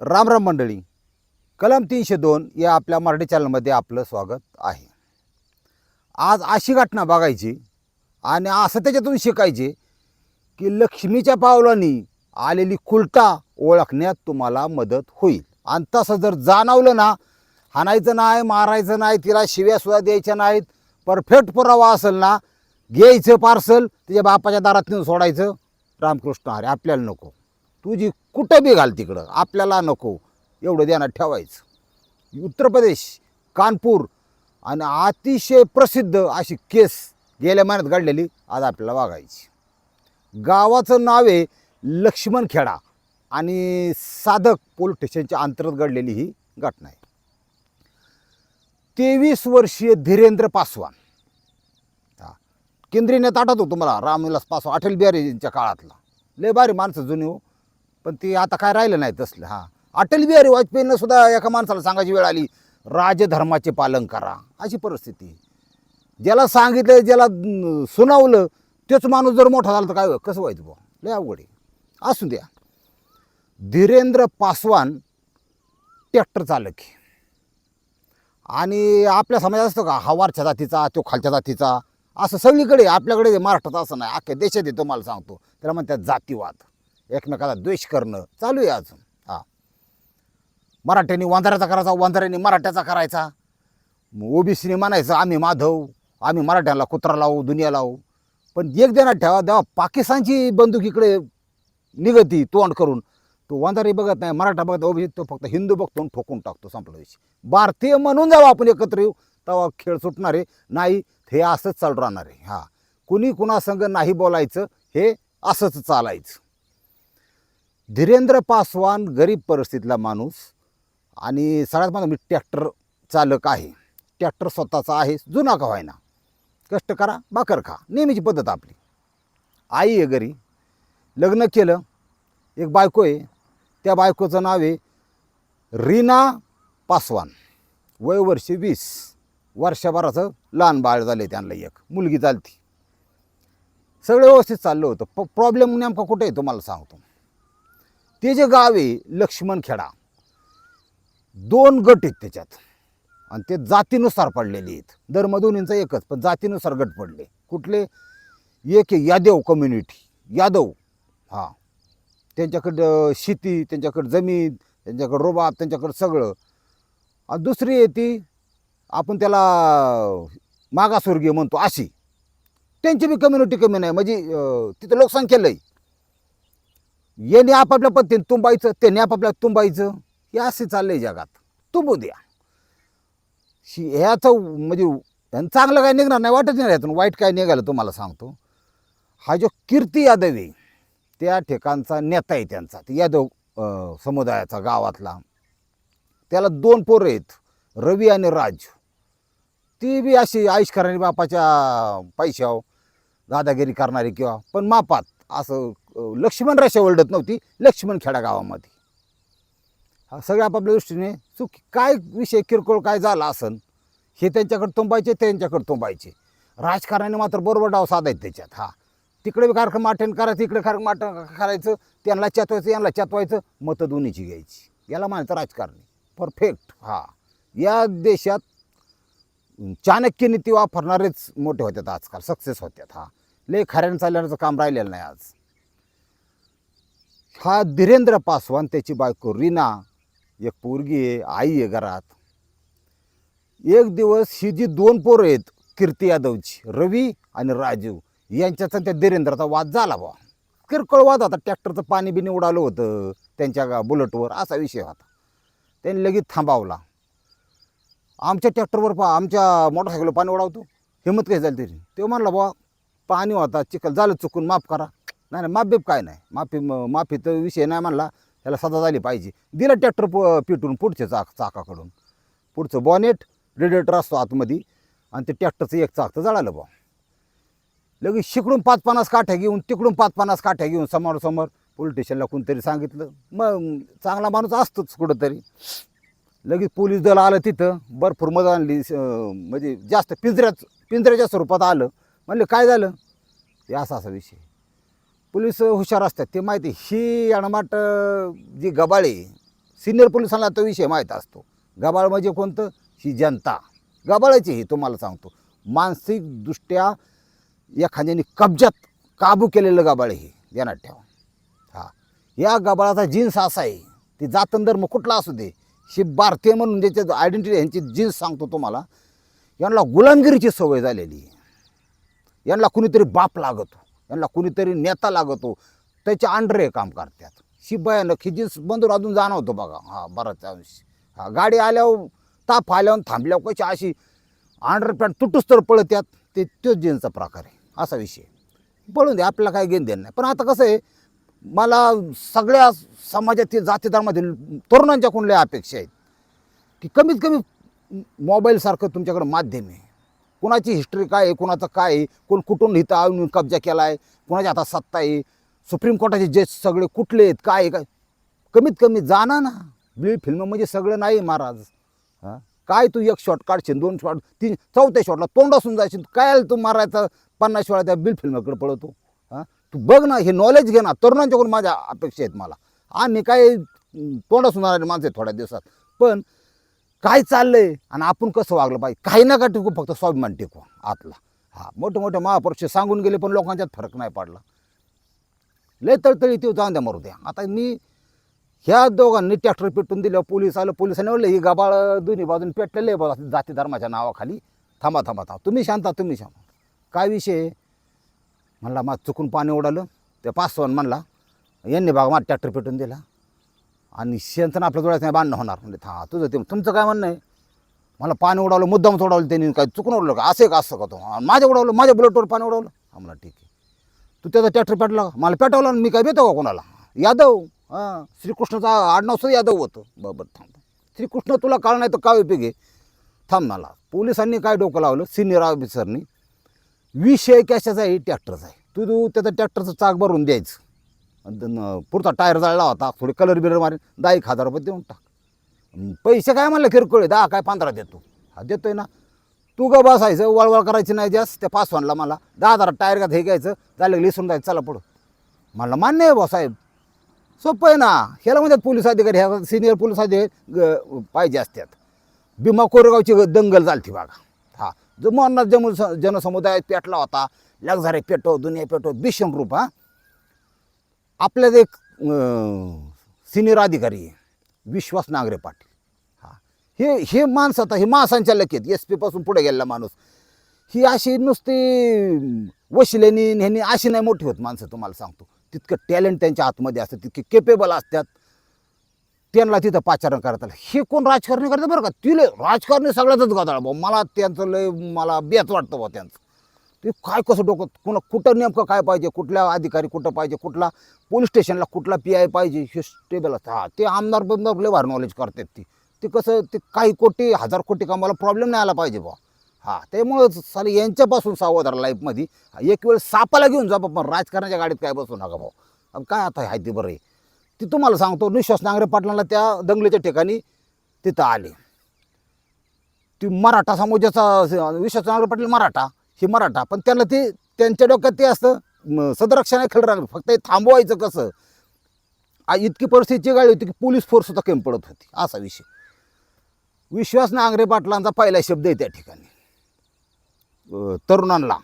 राम राम मंडळी. कलम तीनशे दोन या आपल्या मराठी चॅनलमध्ये आपलं स्वागत आहे. आज अशी घटना बघायची आणि असं त्याच्यातून शिकायचे की लक्ष्मीच्या पावलांनी आलेली कुलटा ओळखण्यात तुम्हाला मदत होईल. आणि तसं जर जाणवलं ना हाणायचं नाही मारायचं नाही तिला शिव्यासुद्धा द्यायच्या नाहीत परफेक्ट पुरावा असेल ना घ्यायचं पार्सल तिच्या बापाच्या दारात नेऊन सोडायचं. रामकृष्ण हरे आपल्याला नको. तुझी कुठं बी घाल तिकडं. आपल्याला नको. एवढं ध्यानात ठेवायचं. उत्तर प्रदेश कानपूर आणि अतिशय प्रसिद्ध अशी केस गेल्या महिन्यात घडलेली आज आपल्याला वागायची गावाचं नाव आहे लक्ष्मणखेडा आणि साधक पोलीस स्टेशनच्या अंतर्गत घडलेली ही घटना आहे. तेवीस वर्षीय धीरेंद्र पासवान. हा. केंद्रीय नेता आठवतो तुम्हाला? रामविलास पासवान अटल बिहारीच्या काळातला. लय भारी माणसं जुनी हो. पण ती आता काय राहिलं नाही तसलं हां. अटल बिहारी वाजपेयीनं सुद्धा एका माणसाला सांगायची वेळ आली राजधर्माचे पालन करा. अशी परिस्थिती. ज्याला सांगितलं ज्याला सुनावलं तेच माणूस जर मोठा झाला तर काय कसं व्हायचं बुवा? लय अवघड आहे. असू द्या. धीरेंद्र पासवान ट्रॅक्टर चालक आणि आपल्या समाजात असतो का हा जातीचा तो खालच्या जातीचा असं सगळीकडे आपल्याकडे आहे, महाराष्ट्रात असं नाही अख्ख्या देशात येतो मला सांगतो. त्याला म्हणतात जातीवाद. एकमेकाला द्वेष करणं. चालू आहे अजून. हा. मराठ्यांनी वंधाऱ्याचा करायचा वांधाऱ्यांनी मराठ्याचा करायचा. ओबीसीने म्हणायचं आम्ही माधव आम्ही मराठ्याला कुत्रा लावू दुनिया लावू. पण एक देणार ठेवा देवा पाकिस्तानची बंदूक इकडे निघती तोंड करून. तो वांधारी बघत नाही मराठा बघत ओबीसी तो फक्त हिंदू बघतो आणि ठोकून टाकतो संपला विषय. भारतीय म्हणून जावं आपण एकत्र येऊ तेव्हा खेळ सुटणार आहे. नाही हे असंच चालू राहणार आहे. हा. कुणी कुणासंग नाही बोलायचं हे असंच चालायचं. धीरेंद्र पासवान गरीब परिस्थितीतला माणूस आणि सगळ्यात माझा मी ट्रॅक्टर चालक आहे. ट्रॅक्टर स्वतःचा आहे जुना का व्हायना कष्ट करा भाकर खा. नेहमीची पद्धत आपली. आई आहे घरी. लग्न केलं. एक बायको आहे. त्या बायकोचं नाव आहे रीना पासवान. वय वर्षी वीस. वर्षभराचं लहान बाळ झालं त्यांना एक. मुलगी चालती सगळं व्यवस्थित चाललं होतं. प प्रॉब्लेम नेमका कुठे आहे तुम्हाला सांगतो. ते जे गाव आहे लक्ष्मणखेडा दोन गट आहेत त्याच्यात. आणि ते जातीनुसार पडलेले आहेत. धर्म एकच पण जातीनुसार गट पडले. कुठले? एक आहे यादव कम्युनिटी यादव. हां. त्यांच्याकडं शेती त्यांच्याकडं जमीन त्यांच्याकडं रोबाब त्यांच्याकडं सगळं. आणि दुसरी आहे ती आपण त्याला मागासवर्गीय म्हणतो अशी. त्यांची बी कम्युनिटी कमी नाही. म्हणजे तिथं लोकसंख्या लई. येणे आपापल्या पद्धतीने तुंबायचं त्याने आपापल्या तुंबायचं हे असे चाललंय जगात. तुंबू द्या. शी ह्याचं म्हणजे ह्यानं चांगलं काय निघणार नाही वाटत नाही ह्यातून. वाईट काय निघालं तुम्हाला सांगतो. हा जो कीर्ती यादव आहे त्या ठिकाणचा नेता आहे त्यांचा. यादव समुदायाचा गावातला. त्याला दोन पोरं आहेत रवी आणि राज. ती बी अशी आयुष बापाच्या पैशाव दादागिरी करणारी किंवा पण मापात असं लक्ष्मण रेषा ओलडत नव्हती लक्ष्मण खेडा गावामध्ये. हा सगळ्या आपापल्या दृष्टीने चूक काय विषय किरकोळ काय झाला असन हे त्यांच्याकडे तुंबायचे त्यांच्याकडे तुंबायचे. राजकारणाने मात्र बरोबर डाव साधायचे त्याच्यात हा. तिकडे बी कार्यक्रम अटेंड करायचं इकडे कार्यक्रम अटेंड करायचं त्यांना चतवायचं यांना चतवायचं मतं दोन्हीची घ्यायची. याला म्हणायचं राजकारणी. परफेक्ट हा. या देशात चाणक्य नीती वापरणारेच मोठे होतात आजकाल सक्सेस होतात हा. लय खऱ्यानं चालण्याचं काम राहिलेलं नाही आज. हा धीरेंद्र पासवान त्याची बायको रीना एक पोरगी आहे आई आहे घरात. एक दिवस ही जी दोन पोरं आहेत कीर्ती यादवची रवी आणि राजू यांच्याचा त्या धीरेंद्राचा वाद झाला बा किरकोळ वाद होता. ट्रॅक्टरचं पाणी बिनी उडालं होतं त्यांच्या बुलेटवर असा विषय होता. त्यांनी लगेच थांबावला. आमच्या ट्रॅक्टरवर पा आमच्या मोटरसायकलवर पाणी उडावतो. हिंमत काही झाली तरी. ते म्हणला बा पाणी होता चिखल झालं चुकून माफ करा. नाही नाही मापबीप काय नाही. माफी म- माफी तर विषय नाही म्हणला. त्याला सजा झाली पाहिजे. दिलं ट्रॅक्टर प पिटून पुढच्या चाक चाकाकडून. पुढचं बॉनेट रेडिएटर असतो आतमध्ये. आणि ते ट्रॅक्टरचं एक चाक तर जळालं बा लगेच शिकडून पाच पन्नास काठ्या घेऊन तिकडून पाच पन्नास काठ्या घेऊन समोरासमोर पोलीस स्टेशनला कोणतरी सांगितलं. मग चांगला माणूस असतोच कुठंतरी. लगेच पोलीस दल आलं तिथं. भरपूर मजा आणली. स- म्हणजे जास्त पिंजऱ्याच पिंजऱ्याच्या स्वरूपात आलं. म्हणलं काय झालं? ते असा असा विषय. पोलीस हुशार असतात ते माहिती ही अणमाट जी गबाळे सिनियर पोलिसांना तो विषय माहीत असतो. गबाळ म्हणजे कोणतं? ही जनता. गबाळाची ही तुम्हाला सांगतो. मानसिकदृष्ट्या एखाद्याने कब्जात काबू केलेलं गबाळ हे ध्यानात ठेवा. हा. या गबाळाचा जीन्स असा आहे ती जातंधर्म कुठला असू दे ही भारतीय म्हणून ज्याच्या आयडेंटिटी ह्यांची जीन्स सांगतो तुम्हाला यांना गुलामगिरीची सवय झालेली आहे. यांना कुणीतरी बाप लागतो. यांना कुणीतरी नेता लागतो. त्याच्या अंडर हे काम करतात. ही भयानक ही जीन्स बंदूर अजून जाणवतो बघा. हा बराच अंश. हा गाडी आल्यावर ताप आल्यावर थांबल्यावर कशी अशी अंडर पॅन्ट तुटूस तर पळत्यात. ते तोच जीन्सचा प्रकार आहे. असा विषय पळून दे आपल्याला काही घेण देणं नाही. पण आता कसं आहे मला सगळ्या समाजातील जाती धर्मातील तरुणांच्या कुणल्या अपेक्षा आहेत? की कमीत कमी मोबाईलसारखं तुमच्याकडं माध्यम आहे. कुणाची हिस्ट्री काय आहे कुणाचं काय आहे कोण कुठून इथं आणून कब्जा केला आहे कुणाच्या हातात सत्ता आहे सुप्रीम कोर्टाचे जज सगळे कुठले आहेत काय आहे काय? कमीत कमी जाणा ना. बिल फिल्म म्हणजे सगळं नाही महाराज. हां? काय तू एक शॉट काढशील दोन शॉट तीन चौथ्या शॉटला तोंड असून जाशील काय आलं तू मारायचा पन्नास वेळा त्या बिल फिल्मकडे पळतो. हां? तू बघ ना हे नॉलेज घे ना. तरुणांच्याकडून माझ्या अपेक्षा आहेत मला. आम्ही काय तोंड असून जाणारे माणसं आहेत थोड्या दिवसात. पण काय चाललंय? आणि आपण कसं वागलं पाहिजे? काही नका टिकू फक्त स्वाभिमान टिकू आतला. हा मोठे मोठे महापुरुष सांगून गेले पण लोकांच्यात फरक नाही पडला. लय तळतळी ते जाऊन द्या मरू द्या. आता मी ह्या दोघांनी ट्रॅक्टर पेटून दिलं पोलीस आलं पोलिसांनी म्हणलं ही गाबाळ दोन्ही बाजून पेटलेले बघा जाती धर्माच्या नावाखाली. थांबा थांबा थांबा. तुम्ही शांता तुम्ही शांत काय विषय? म्हणला मग चुकून पाणी उडालं ते पाचवन म्हणला यांनी बाग माझा ट्रॅक्टर पेटून दिला. आणि शेणचं आपल्या डोळ्यात नाही बांधणं होणार. म्हणजे हा तुझं ते तुमचं काय म्हणणं आहे? मला पाणी उडवलं मुद्दाम उडवलं त्यांनी काय चुकून उडवलं का? असं का असं का तो? माझ्या उडवलं माझ्या बुलेटवर पाणी उडवलं? आम्हाला ठीक आहे. तू त्याचा ट्रॅक्टर पेटला मला पेटवला आणि मी काय भेटतो का कोणाला? यादव हां श्रीकृष्णाचा आडनाव सुद्धा यादव होतं. बरोबर थांब श्रीकृष्ण तुला काळ नाही तर काय उपयोग आहे? थांब मला पोलिसांनी काय डोकं लावलं? सिनियर ऑफिसरनी. विषय कशाचा आहे? ट्रॅक्टरचा आहे. तू तू त्याचं ट्रॅक्टरचं चाक भरून द्यायचं. पुढचा टायर जळला होता. थोडे कलर बिलर मारेन. दहा एक हजार रुपये देऊन टाक. पैसे काय म्हणलं किरकोळ? दहा काय पंधरा देतो. हा देतोय ना. तू ग बसायचं वळवळ करायची नाही जास्त. त्या पासवानला मला दहा हजार टायर का हे घ्यायचं. झालं लिसून जायचं चला पुढं. म्हणलं मान्य आहे बा साहेब. सोपं आहे ना. ह्याला म्हणतात पोलीस अधिकारी. ह्या सिनियर पोलीस अधिकारी ग- पाहिजे असतात भीमा कोरेगावची ग- दंगल झालती बघा. हा. जो मोहननाथ जम जनसमुदायात पेटला होता. लक्झारे पेटो दुनिया पेटो भीषण रूप हां. आपल्याच एक सिनियर अधिकारी आहे विश्वास नागरे पाटील. हा. हे हे माणसं आता हे महासंचालक आहेत एस पीपासून पुढे गेलेला माणूस. ही अशी नुसती वशिलेनी आणि अशी नाही मोठी होत माणसं तुम्हाला सांगतो. तितकं टॅलेंट त्यांच्या आतमध्ये असतं तितके केपेबल असतात. त्यांना तिथं पाचारण करतात. हे कोण राजकारणी करतात बरं का? तिले राजकारणी सगळ्यातच गदाळ भाऊ. मला त्यांचं लय मला बेच वाटतं भाऊ त्यांचं. ते काय कसं डोकं कुणा कुठं नेमकं काय पाहिजे? कुठल्या अधिकारी कुठं पाहिजे? कुठला पोलीस स्टेशनला कुठला पी आय पाहिजे? हे स्टेबल असतं. हां ते आमदार बमदार लय भार नॉलेज करतात ती. ते कसं ते काही कोटी हजार कोटी कामाला प्रॉब्लेम नाही आला पाहिजे बा हा त्यामुळं साले यांच्यापासून सावध राहा लाईफमध्ये एक वेळ सापाला घेऊन जा पण राजकारणाच्या गाडीत काय बसू नका भाऊ. अब काय आता आहे ते बरं आहे ती तुम्हाला सांगतो निश्वास नांगरे पाटलांना त्या दंगलीच्या ठिकाणी तिथं आले. ती मराठा समाजाचा विश्वास नांगरे पाटील मराठा. हे मराठा. पण त्यांना ते त्यांच्या डोक्यात ते असतं म, सदरक्षण खेळ राहणार फक्त हे थांबवायचं कसं? इतकी परिस्थितीची गाडी होती की पोलीस फोर्स सुद्धा कमी पडत होती. असा विषय. विश्वास नांगरे पाटलांचा पहिला शब्द आहे त्या ठिकाणी. तरुणांना.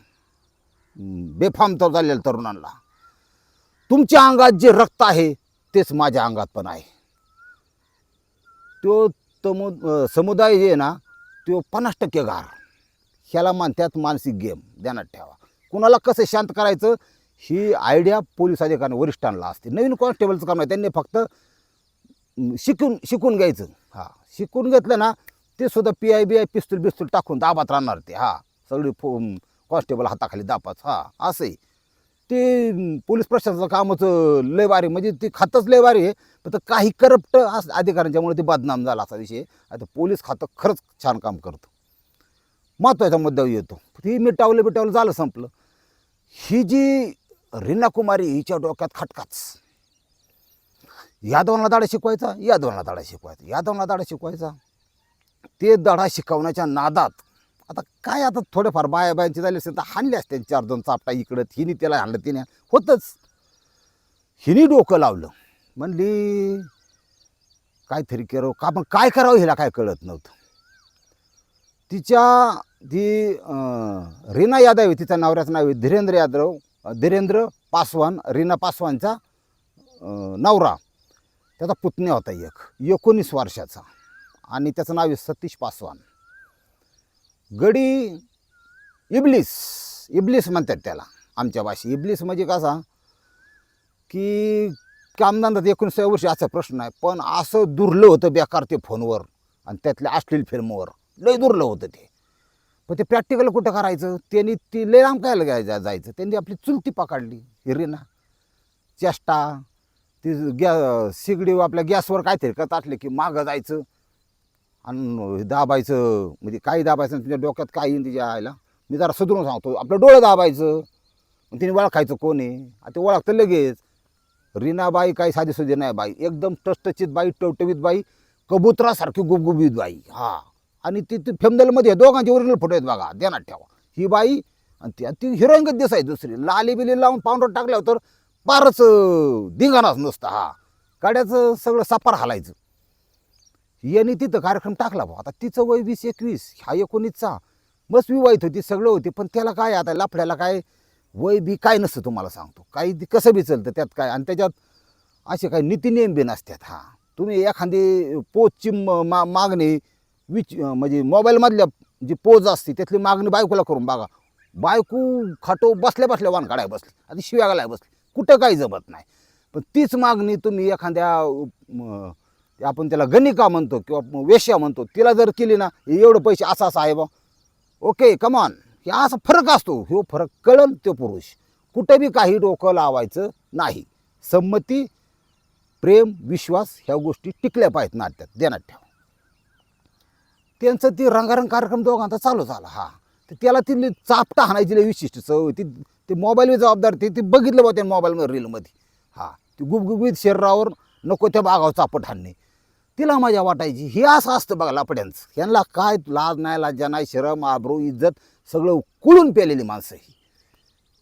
बेफाम तर झालेल्या तरुणांना. तुमच्या अंगात जे रक्त आहे तेच माझ्या अंगात पण आहे. तो तमु समुदाय जे आहे ना तो पन्नास टक्के गार. ह्याला म्हणतात मानसिक गेम. ध्यानात ठेवा. कुणाला कसं शांत करायचं ही आयडिया पोलीस अधिकारी वरिष्ठांना असते. नवीन कॉन्स्टेबलचं काम आहे त्यांनी फक्त शिकून शिकून घ्यायचं. हां. शिकून घेतलं ना ते सुद्धा पी आय बी आय पिस्तूल बिस्तूल टाकून दाबात राहणार ते. हां. सगळी फो कॉन्स्टेबल हाताखाली दाबाच. हां. असंही ते पोलीस प्रशासनाचं कामच लय भारी. म्हणजे ते खातंच लय भारी आहे. पण तर काही करप्ट अस अधिकाऱ्यांच्यामुळे ते बदनाम झाला असा विषय आता पोलीस खातं खरंच छान काम करतं. महत्त्वाचा मुद्दा येतो. ही मिटावलं मिटावलं झालं संपलं. ही जी रीना कुमारी हिच्या डोक्यात खटकाच. यादवांना दाडा शिकवायचा यादवांना दाडा शिकवायचा यादवांना दाडा शिकवायचा. ते दाडा शिकवण्याच्या नादात आता काय आता थोडेफार बाया बायांची झाली असेल तर हाणले असते चार दोन चापटा इकडं हिने त्याला हाणलं तिने होतंच. हिने डोकं लावलं. म्हणली काहीतरी करावं का? पण काय करावं हिला काय कळत नव्हतं. तिच्या ती रीना यादव आहे तिच्या नवऱ्याचं नाव आहे धीरेंद्र यादव धीरेंद्र पासवान रीना पासवानचा नवरा. त्याचा पुतण्या होता एक एकोणीस वर्षाचा. आणि त्याचं नाव आहे सतीश पासवान. गडी इबलीस इबलीस म्हणतात त्याला आमच्या भाषेत. इबलीस म्हणजे कसा की कामधंदात एकोणीसाव्या वर्षी असा प्रश्न आहे पण असं दुर्लं होतं बेकार ते फोनवर आणि त्यातल्या अश्लील फिल्मवर. लय दुर्लं होतं ते. पण ते प्रॅक्टिकल कुठं करायचं? त्यांनी ती लय लांब काय जायचं जायचं? त्यांनी आपली चुलती पकडली हिरीना. चेष्टा ती गॅ शिगडी आपल्या गॅसवर काहीतरी करत असले की मागं जायचं आणि दाबायचं. म्हणजे काही दाबायचं तुझ्या तिच्या डोक्यात काही येईन तिच्या आयला मी जरा सुधरून सांगतो. आपलं डोळं दाबायचं. मग तिने ओळखायचं कोण आहे? ते ओळखतं लगेच. रीनाबाई काही साधी सुधी नाही बाई. एकदम टचटचीत बाई टवटवीत बाई कबुतरासारखी गुबगुबीत बाई. हा. आणि ती ती फेमदलमध्ये दोघांचे ओरिजिनल फोटो आहेत बघा ध्यानात ठेवा. ही बाई आणि ती ती हिरोईनच दिसायची दुसरी. लाली बिली लावून पावडर टाकल्यावर तर फारच अं, धिंगाणाच नुसता हा. गाड्याचं सगळं सापार हालायचं. यांनी तिथं कार्यक्रम टाकला भाऊ. आता तिचं वय वीस एकवीस ह्या एकोणीसचा. बस विवाहित होती सगळं होते पण त्याला काय आता लफड्याला काय वय बी काय नसतं तुम्हाला सांगतो. काही कसं बी चलतं त्यात काय आणि त्याच्यात असे काही नीतिनियम बी नसतात हा. तुम्ही एखादी पोचची मा मागणी विच म्हणजे मोबाईलमधल्या जी पोज असते त्यातली मागणी बायकोला करून बघा. बायको खाटो बसल्या बसल्या वाण काढाय बसली आधी शिव्या घालाय बसली. कुठं काही जमत नाही. पण तीच मागणी तुम्ही एखाद्या आपण त्याला गणिका म्हणतो किंवा वेश्या म्हणतो तिला जर केली ना एवढं पैसे असं असं आहे बा. ओके कमान हे असा फरक असतो. ह्यो फरक कळन तो पुरुष. कुठं बी काही डोकं लावायचं नाही. संमती प्रेम विश्वास ह्या गोष्टी टिकल्या पाहिजेत नाट्यात देण्यात ठेवा. त्यांचं ती रंगारंग कार्यक्रम दोघांचा चालू झाला हा. तर त्याला ती चापटा हाणायची लई विशिष्ट सवय ती ते मोबाईलवर जबाबदार ते ती बघितलं बा त्या मोबाईलमध्ये रीलमध्ये. हा. ती गुबगुबीत शरीरावर नको त्या बागावर चापट हाणणे. तिला मजा वाटायची. हे असं असतं बघा लापड्यांचं. यांना काय लाज नाही लाजा नाही शरम आबरू इज्जत सगळं कुळून पेलेली माणसं ही.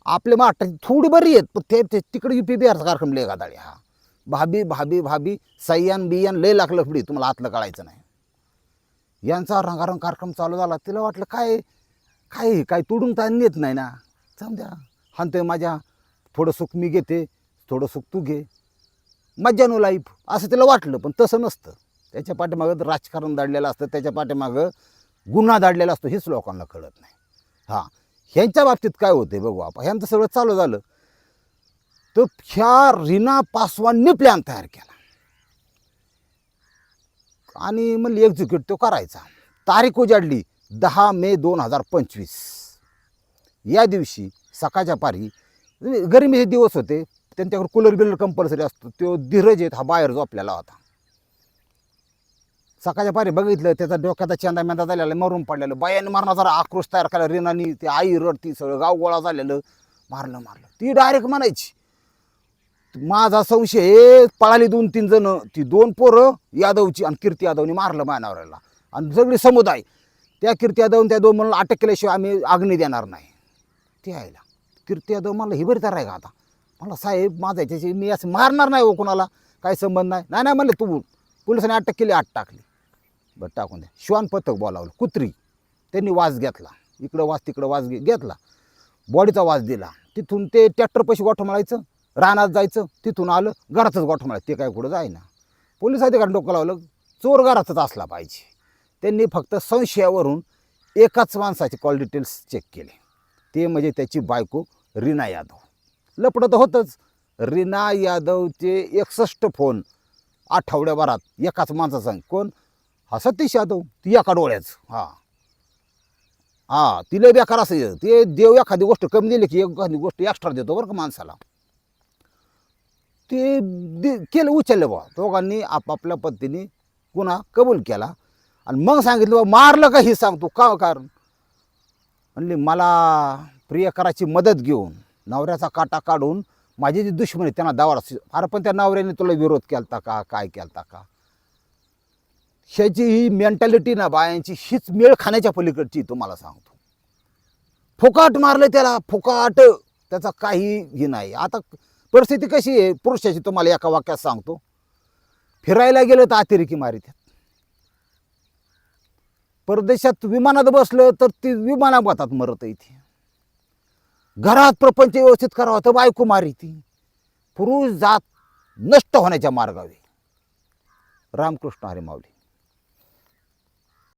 आपले माटाची थोडी बरी आहेत पण ते ते तिकडे यू पी बिहारचा कार्यक्रम लय गादाळे हा. भाभी भाभी भाभी सय्यान बियान लय लागलं पुढे तुम्हाला आतलं कळायचं नाही. यांचा रंगारंग कार्यक्रम चालू झाला तिला वाटलं काय काय काय तोडून तान नेत नाही ना. समजा हानतोय माझ्या थोडं सुख मी घेते थोडं सुख तू घे. मज्जानो लाईफ असं तिला वाटलं पण तसं नसतं. त्याच्या पाठीमागं राजकारण दाडलेलं असतं त्याच्या पाठीमागं गुन्हा दाडलेला असतो हेच लोकांना कळत नाही. हां ह्यांच्या बाबतीत काय होते बघू आपण. ह्यांचं सगळं चालू झालं. तर ह्या रीना पासवानने प्लॅन तयार केला. आणि म्हणली एक्झिक्यूट तो करायचा. तारीख उजाडली दहा मे दोन हजार पंचवीस. या दिवशी सकाळच्या पारी म्हणजे गरमीचे दिवस होते त्यांच्याकडे कूलर बिलर कंपल्सरी असतो तो धीरज येत हा बाहेर जो आपल्याला होता. सकाळच्या पारी बघितलं त्याचा डोक्याचा चेंदा मेंदा झालेला मरून पडलेलं बायाने मारणं जरा आक्रोश तयार केला रेनानी ती आई रडती सगळं गाव गोळा झालेलं मारलं मारलं. ती डायरेक्ट म्हणायची माझा संशय आहे, पळाली दोन तीन जण ती दोन पोरं यादवची आणि कीर्ती यादवनी मारलं मानावऱ्याला आणि सगळी समुदाय त्या कीर्ती यादव त्या दोन म्हणून अटक केल्याशिवाय आम्ही आग्नी देणार नाही. ते यायला. कीर्ती यादव मला हे बरी तर आहे का आता? मला साहेब माझा याच्याशी मी असं मारणार नाही हो कुणाला. काही संबंध नाही. नाही नाही म्हणलं तू पोलिसांनी अटक केली आठ टाकली. बरं टाकून द्या श्वान पथक बोलावलं. कुत्री. त्यांनी वास घेतला. इकडं वास तिकडं वास घे घेतला. बॉडीचा वास दिला. तिथून ते ट्रॅक्टर पैसे गोठं मारायचं रानात जायचं तिथून आलं घरातच गोठ मारायचं ते काय कुठं जायना. पोलीस अधिकारी डोकं लावलं चोर घरातच असला पाहिजे. त्यांनी फक्त संशयावरून एकाच माणसाचे कॉल डिटेल्स चेक केले. ते म्हणजे त्याची बायको रीना यादव. लपडत तर होतंच. रीना यादवचे एकसष्ट फोन आठवड्याभरात एकाच माणसाचा सांग कोण? हा सतीश यादव. ती एका डोळ्याचं हां. हां तिला बेकार असं ते देव एखादी गोष्ट कमी दिली की एखादी गोष्ट एक्स्ट्रा देतो बरं का माणसाला. ते दे केलं उचललं बा दोघांनी आपापल्या पद्धतीने गुन्हा कबूल केला. आणि मग सांगितलं बा मारलं का हे सांगतो का हो कारण? म्हणली मला प्रियकराची मदत घेऊन नवऱ्याचा काटा काढून माझे जे दुश्मन आहेत त्यांना दावा फार पण त्या नवऱ्याने तुला विरोध केलता का? काय केलता का? ह्याची ही मेंटॅलिटी ना बायांची हीच मेळ खाण्याच्या पलीकडची तुम्हाला सांगतो. फुकाट मारलं त्याला फुकाट. त्याचा काही हे नाही. आता परिस्थिती कशी आहे? पुरुषाची तुम्हाला एका वाक्यात सांगतो. फिरायला गेलं तर अतिरेकी मारित्यात परदेशात विमानात बसलं तर ती विमानात मरत इथे घरात प्रपंच व्यवस्थित करावा तर बायको मारी ती पुरुष जात नष्ट होण्याच्या मार्गावे रामकृष्ण हरे माऊली.